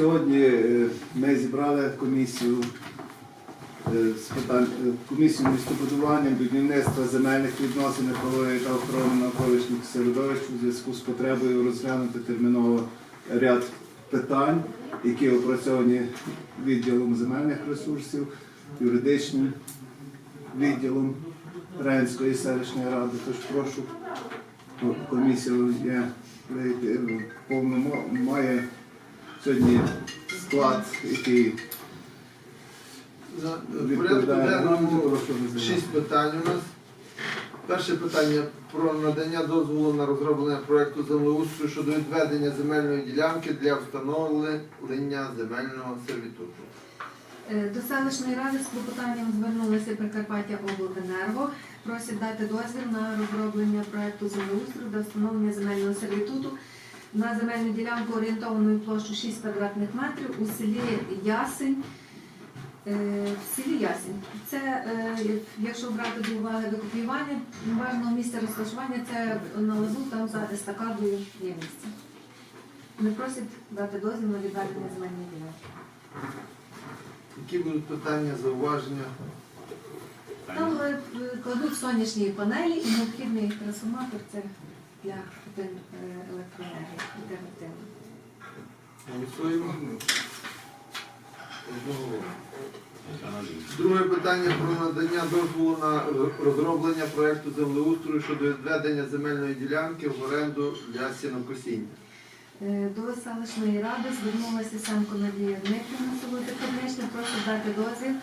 Сьогодні е, ми зібрали комісію е, з питань е, комісію містобудування, будівництва земельних відносин, екології та охорони навколишніх середовищ у зв'язку з потребою розглянути терміново ряд питань, які опрацьовані відділом земельних ресурсів, юридичним відділом Ренської селищної ради. Тож прошу ну, комісія є має сьогодні склад, який Відповідає шість питань у нас. Перше питання про надання дозволу на розроблення проекту землеустрою щодо відведення земельної ділянки для встановлення земельного сервітуту. Е, До селищної ради з клопотанням звернулися Прикарпаття обленерго. Просять дати дозвіл на розроблення проекту землеустрою для встановлення земельного сервітуту на земельну ділянку орієнтованою площу 6 квадратних метрів у селі Ясень. Е, В селі Ясень. Це, е, якщо брати до уваги викопіювання, бажаного місця розташування, це на лазу, там за естакадою є місце. Вони просять дати дозвіл на відведення земельної ділянки. Які будуть питання, зауваження? Там е, кладуть сонячні панелі і необхідний трансформатор це для е, електроенергії альтернативної. Голосуємо. Друге питання про надання дозволу на розроблення проекту землеустрою щодо відведення земельної ділянки в оренду для сінокосіння. Е, До селищної ради звернулася Семко Надія Дмитрівна село Тихорничне, просить дати дозвіл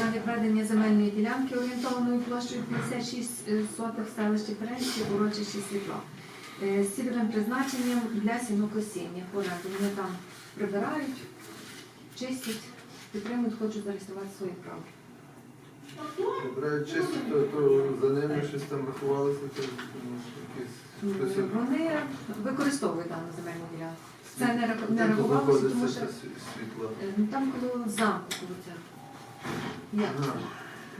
на відведення земельної ділянки орієнтованою площею 56 сотих в селищі Перенські, урочищі світла. Е, З цільовим призначенням для сінокосіння. в оренду. Вони там прибирають, чистять, підтримують, хочуть зареєструвати свої права. Чисто, то, то за ними щось там рахувалося, то ну, якісь хтось- Вони використовують дану земельну ділянку. Це не не тут рахувалося, тому що сві- світло. е, ну, там коло замку, коли це. Як? Ага.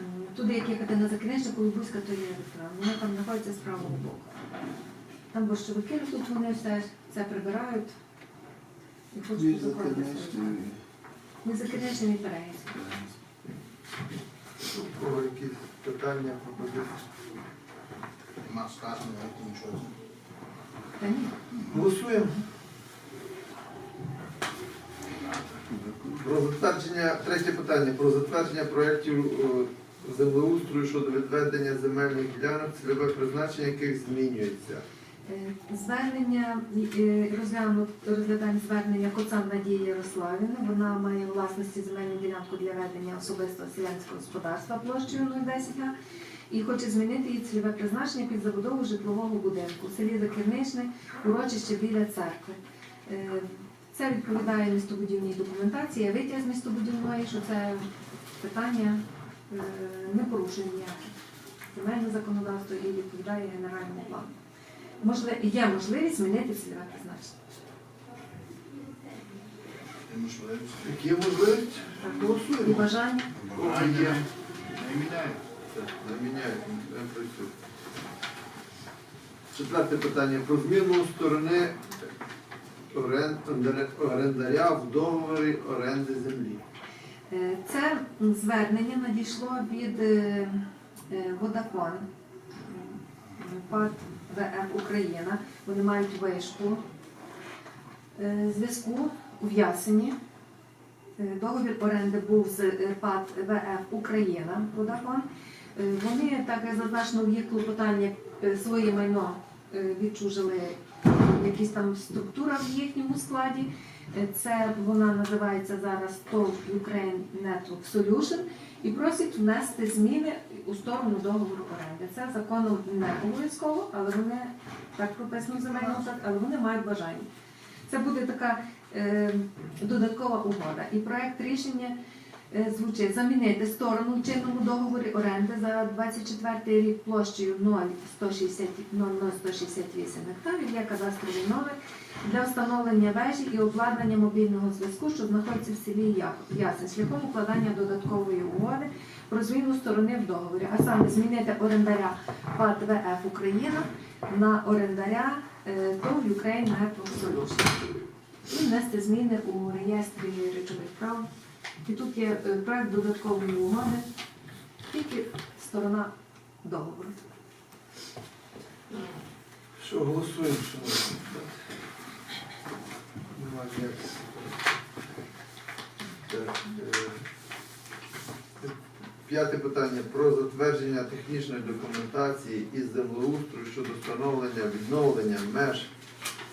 М, Туди, як їхати на закінечне, коли Бузька, то є електрон. Вони там знаходяться з правого боку. Там борщовики тут вони все це прибирають і хочуть заходити. свої. Не закінечений переїзд. У кого якісь питання, пропозиції? Нема скажено, як нічого. Та ні. Голосуємо. Про затвердження, третє питання, про затвердження проєктів е, землеустрою щодо відведення земельних ділянок, цільове призначення яких змінюється. Е, Звернення е, розгляну розглядаємо звернення Коцан Надії Ярославівни. Вона має власності земельну ділянку для ведення особистого селянського господарства площею 010 га і хоче змінити її цільове призначення під забудову житлового будинку в селі Закірничне, урочище біля церкви. Е, Це відповідає містобудівній документації, а витяг з містобудівної, що це питання не порушує ніяке. Земельне законодавство і відповідає генеральному плану. Можливо, є можливість змінити цільове призначення. Можливість. Які є можливість? І Голосуємо. бажання. Є? Не міняють. Так, не працює. Четверте питання про зміну сторони орен- орендаря в договорі оренди землі. Е, Це звернення надійшло від е, е, Vodafone, ПАД ВФ Україна. Вони мають вишку е, зв'язку у. Е, Договір оренди був з е, ПАД ВФ Україна Vodafone. Вони так зазначено в їх клопотання своє майно відчужили якісь там структура в їхньому складі. Це вона називається зараз ТОВ Ukraine Network Solution і просять внести зміни у сторону договору оренди. Це законом не обов'язково, але вони так прописано земельно, але вони мають бажання. Це буде така е, додаткова угода. І проект рішення звучить замінити сторону в чинному договорі оренди за 24 рік площею 0,160 0,168 гектарів, є кадастровий номер для встановлення вежі і обладнання мобільного зв'язку, що знаходиться в селі Я- Ясень, шляхом укладання додаткової угоди про зміну сторони в договорі, а саме змінити орендаря ПАТ ВФ Україна на орендаря е, ТОВ Ukraine Network Solution. і внести зміни у реєстрі речових прав. І тут є е, проект додаткової угоди, тільки сторона договору. Що, голосуємо, шановні депутати? Нема. Так, е, П'яте питання про затвердження технічної документації із землеустрою щодо встановлення відновлення меж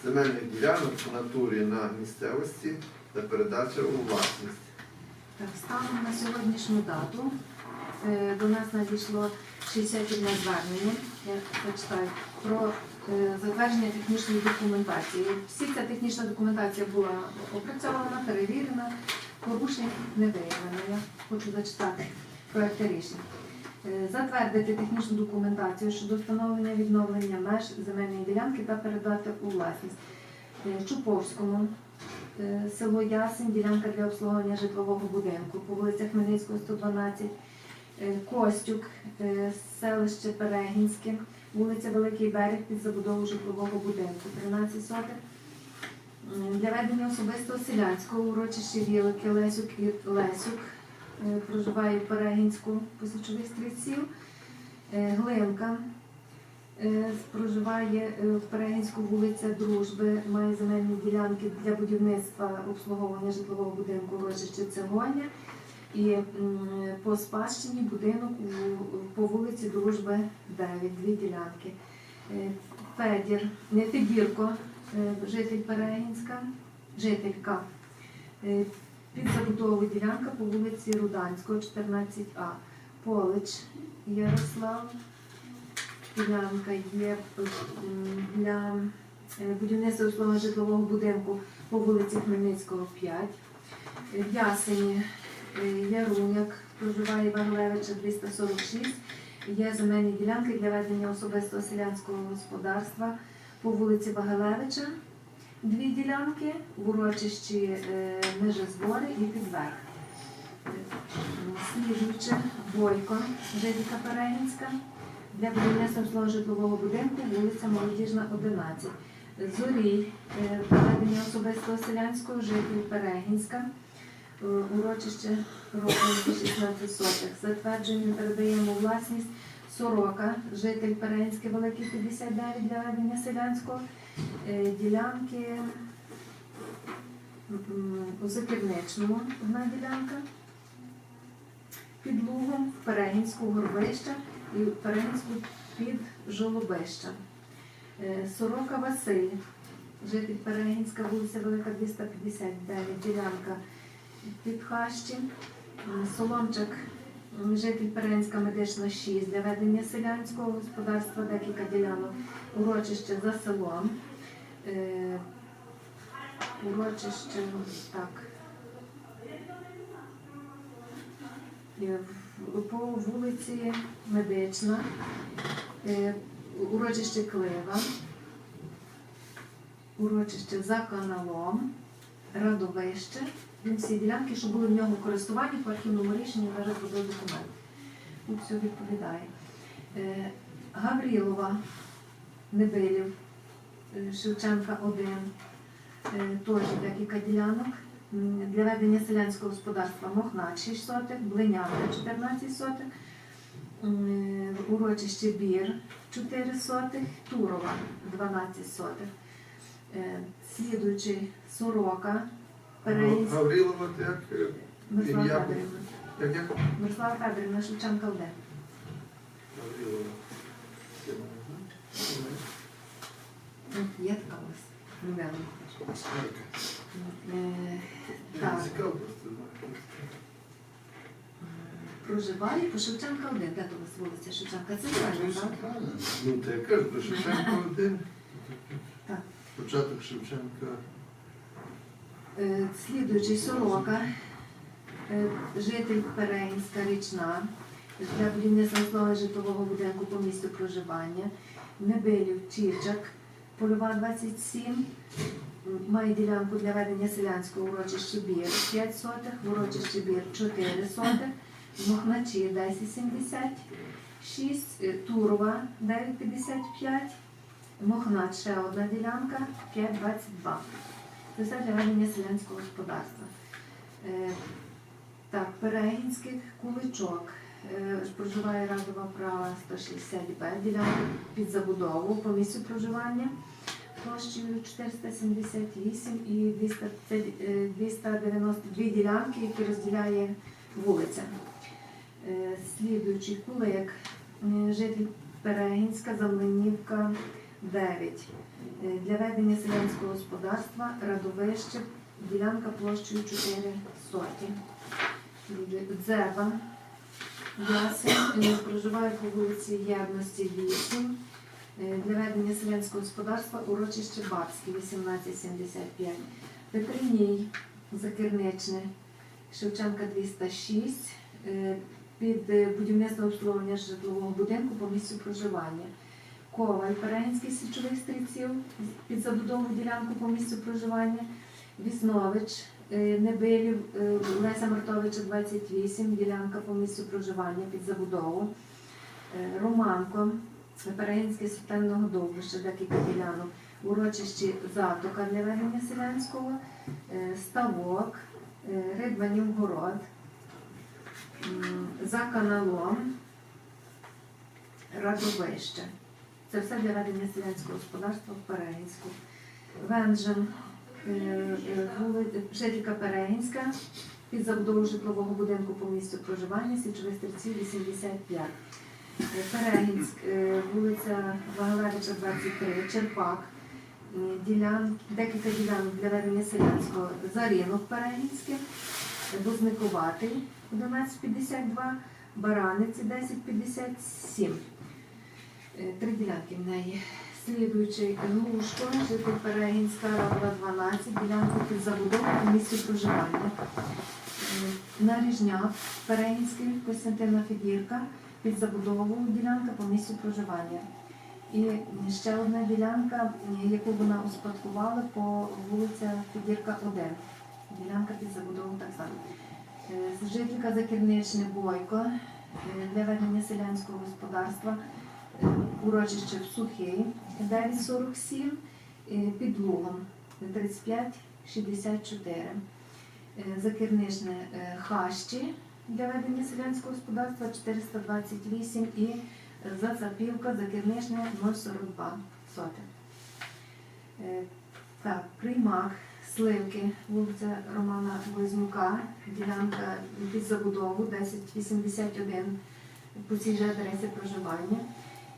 земельних ділянок в натурі на місцевості та передача у власність. Станом на сьогоднішню дату е, до нас надійшло 61 звернення, я зачитаю, про е, затвердження технічної документації. Всі ця технічна документація була опрацьована, перевірена, порушень не виявлено. Я хочу зачитати проекти рішень. Е, Затвердити технічну документацію щодо встановлення відновлення меж земельної ділянки та передати у власність Чуповському, село Ясень, ділянка для обслуговування житлового будинку по вулиця Хмельницького, 112, Е, Костюк, е, селище Перегінське, вулиця Великий Берег під забудову житлового будинку, 13 сотих. Для ведення особистого селянського урочище Вілики, Лесюк і Лесюк е, проживає в Перегінську посічових стрільців. Е, Глинка, Е, проживає е, в Перегінську вулиця Дружби, має земельні ділянки для будівництва обслуговування житлового будинку урочище Цегоня. І по спадщині будинок по вулиці Дружби 9, дві ділянки. Е, Федір, не Федірко, е, житель Перегінська, жителька. Е, Під забудовою ділянка по вулиці Руданського, 14А. Полич Ярослав. Ділянка є для е, будівництва условного житлового будинку по вулиці Хмельницького, 5. Е, В Ясені е, Яруняк проживає Варлевича 246. Є земельні ділянки для ведення особистого селянського господарства по вулиці Вагелевича. Дві ділянки в урочищі е, Межезвори і Підверх. Е, Слідуючи Бойко, жителька Перегінська для будівництва свого житлового будинку вулиця Молодіжна, 11. Зорій, е, проведення особистого селянського, житель Перегінська, е, урочище Робленки 16 сотих. Затвердження передаємо власність Сорока, житель Перегінське, Великий 59 для ведення селянського, Е, ділянки у Закірничному одна ділянка, під Лугом, в Перегінську Горбища і в Перегінську під Жолобища. Е, Сорока Василь, житель Перегінська, вулиця Велика 259, ділянка під Хащі. Соломчик, м, житель Перегінська медична 6, для ведення селянського господарства, декілька ділянок, урочище за селом. Е, Урочище, так. По вулиці Медична, е, урочище Клива, урочище за каналом, Радовище. Він всі ділянки, що були в нього в по архівному рішенню зараз буде документ. Тут все відповідає. Е, Гаврілова, Небилів, е, Шевченка 1, е, теж декілька ділянок. Для ведення селянського господарства Мохнат 6 сотих, Блинянка 14 сотих, урочище Бір 4 сотих, Турова 12 сотих. Е, Слідуючий Сорока, Переїзд, Гаврилова, ти як? е, Мирослава ім'я? Федорівна. Як як? Мирослава Федорівна, Шевченка 1. Гаврилова. Це? Є така у вас? Любена. Е, Так. Цікаво. Проживає по Шевченка 1. Де то у вас вулиця Шевченка? Це правильно, так? Ну, та я кажу, про Шевченка один. Так. Початок Шевченка. Е, Слідуючий Сорока, е, житель Перегінська річна, для будівництва слова житлового будинку по місту проживання, Небилів Чірчак, польова 27, м, має ділянку для ведення селянського урочища Бір 5 сотих, в урочищі Бір 4 сотих, Мохначі 10,76, е, Турова 9,55, Мохнач ще одна ділянка 5,22. Це все для ведення селянського господарства. Е, Так, Перегінських куличок. Е, Проживає радова права 160 Б, ділянка під забудову по місцю проживання площею 478 і 200 це, е, 292 ділянки, які розділяє вулиця. Е, Слідуючий кулик, е, житель Перегінська, Залинівка 9. Е, Для ведення селянського господарства радовище, ділянка площею 4 соті. Дзеба, Ясен, проживає по вулиці Єдності 8. Е, Для ведення селянського господарства урочище Бабське 1875. Петриній, Закирничне, Шевченка 206. е, Під е, будівництво обслуговування житлового будинку по місцю проживання. Коваль, Перегінський січових стрільців під забудову ділянку по місцю проживання. Віснович, Небилів, Леся Мартовича 28, ділянка по місцю проживання під забудову. Романко, Перегінське світельного довбища, декілька ділянок. Урочищі Затока для ведення селянського, е, Ставок, е, Ридванів город, за каналом, Радовище. Це все для ведення селянського господарства в Перегінську. Венжин, е, жителька Перегінська, під забудову житлового будинку по місцю проживання, січових стрільців 85. Перегінськ, е, вулиця Вагалевича 23, Черпак, е, ділян, декілька ділянок для ведення селянського за ринок Перегінське, Бузникуватий 1152, Бараниці 1057. Е, Три ділянки в неї. Слідуючий Глушко, житель Перегінська, Радова 12, ділянку під забудову по місцю проживання. Наріжняк, Перегінський, Костянтина Федірка, під забудову ділянка по місцю проживання. І ще одна ділянка, яку вона успадкувала по вулиця Федірка 1. Ділянка під забудову так само. Е, Жителька Закірничне Бойко е, для ведення селянського господарства е, урочище в Сухий 947 е, під Лугом 3564. Е, Закірничне Хащі для ведення селянського господарства 428 і Зацапівка Закірничне 042 сотих. Е, Так, Приймак, Сливки, вулиця Романа Близнюка, ділянка під забудову 1081 по цій же адресі проживання.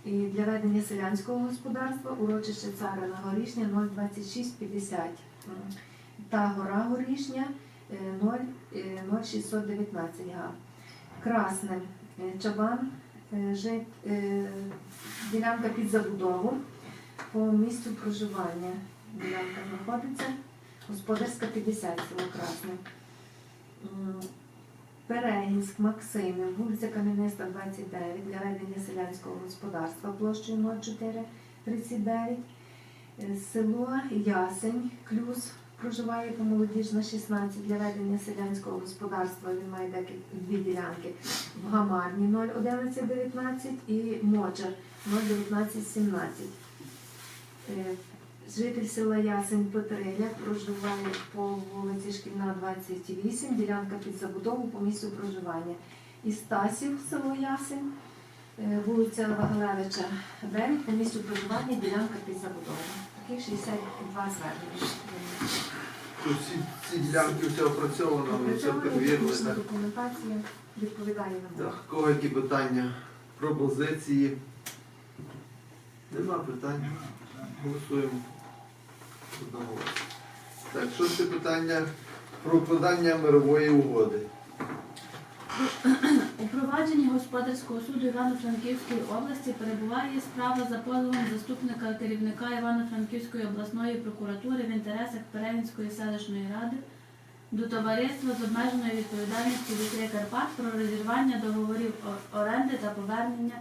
І для ведення селянського господарства урочище Царина Горішня 02650 та гора Горішня 0, 0619 га. Красне е, Чабан, е, жит- е, ділянка під забудову по місцю проживання. Ділянка знаходиться. Господарська 50 село Красне. Перегінськ, Максимів, вулиця Кам'яниста, 29 для ведення селянського господарства площею 0439. Е, Село Ясень, Клюс проживає по молодіжна 16 для ведення селянського господарства. Він має декілька дві ділянки. В Гамарні 01119 і Мочар 01917. Е, Житель села Ясень Петриля проживає по вулиці Шкільна, 28, ділянка під забудову по місцю проживання. І Стасів, село Ясень, е, вулиця Вагалевича, 9, по місцю проживання, ділянка під забудову. Таких 62 звернення. Ці ділянки все опрацьовано, ми все перевірили. Так. документація відповідає нам. Так, кого які питання, пропозиції? Нема питань. Голосуємо. Одноголосно. Так, шосте питання про укладання мирової угоди. У провадженні господарського суду Івано-Франківської області перебуває справа за позовом заступника керівника Івано-Франківської обласної прокуратури в інтересах Перегінської селищної ради до товариства з обмеженою відповідальністю вітри Карпат про розірвання договорів оренди та повернення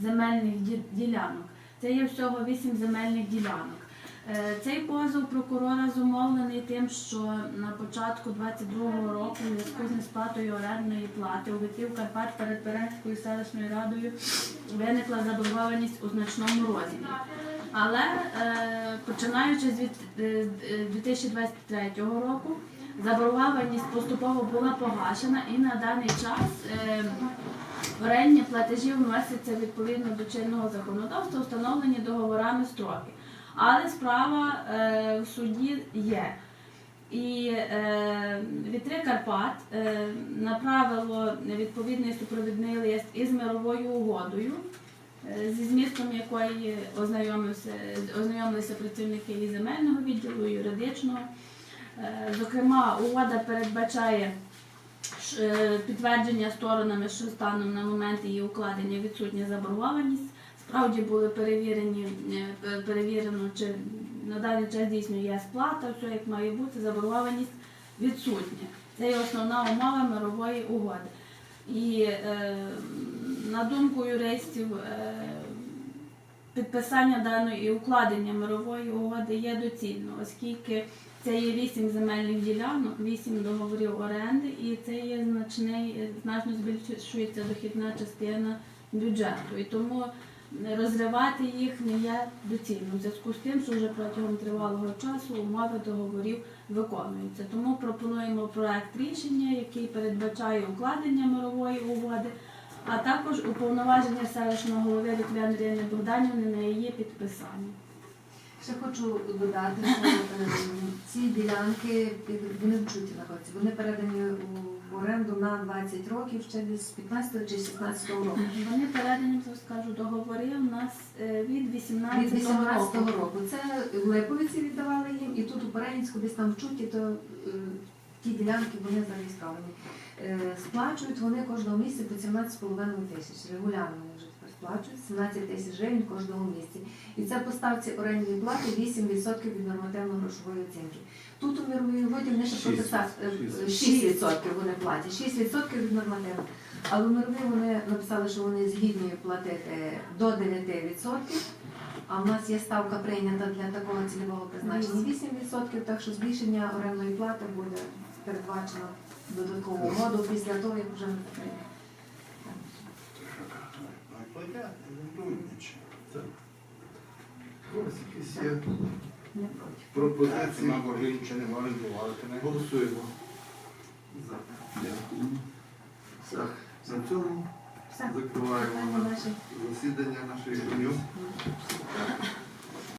земельних ділянок. Це є всього вісім земельних ділянок. Е, Цей позов прокурора зумовлений тим, що на початку 22-го року у зв'язку з несплатою орендної плати у Вітрів Карпат перед Перенською селищною радою виникла заборгованість у значному розмірі. Але е, починаючи з від- е, 2023 року, заборгованість поступово була погашена і на даний час орендні платежі вносяться відповідно до чинного законодавства, встановлені договорами строки. Але справа е, в суді є. І е, вітри Карпат е, направило відповідний супровідний лист із мировою угодою, е, зі змістом якої ознайомилися працівники і земельного відділу, і юридичного. Е, Зокрема, угода передбачає е, підтвердження сторонами, що станом на момент її укладення відсутня заборгованість. Справді були перевірені, е, перевірено, чи на даний час дійсно є сплата, все як має бути, заборгованість відсутня. Це є основна умова мирової угоди. І е, на думку юристів, е, підписання даної і укладення мирової угоди є доцільно, оскільки це є вісім земельних ділянок, вісім договорів оренди, і це є значний, значно збільшується дохідна частина бюджету. І тому розривати їх не є доцільно в зв'язку з тим, що вже протягом тривалого часу умови договорів виконуються. Тому пропонуємо проект рішення, який передбачає укладення мирової угоди, а також уповноваження селищного голови Вітві Андріївни Богданівни на її підписання. Ще хочу додати, що е, ці ділянки вони в чуті знаходяться. Вони передані у- в оренду на 20 років, ще десь з 15 чи 16 року. Вони передані, скажу, договори у нас е, від 18 Від 18-го року. року. Це в Липовиці віддавали їм, і тут у Перенську, десь там в Чуті, то ті ділянки вони зареєстровані. Сплачують вони кожного місяця по 17,5 тисяч. Регулярно вони вже тепер сплачують 17 тисяч гривень кожного місяці. І це по ставці орендної плати 8% від нормативно-грошової оцінки. Тут у мировій угоді вони ще прописали е, 6% вони платять, 6% від нормативного. Але в мировій вони написали, що вони згідні платити до 9%. А в нас є ставка прийнята для такого цільового призначення 8%, так що збільшення орендної плати буде передбачено додаткову угоду після того, як вже ми це приймемо. Не проти. пропозиції. Нам борги, нічого не не? Голосуємо. За. Дякую. Все. На цьому Все. закриваємо Питання ваші. засідання нашої комісії.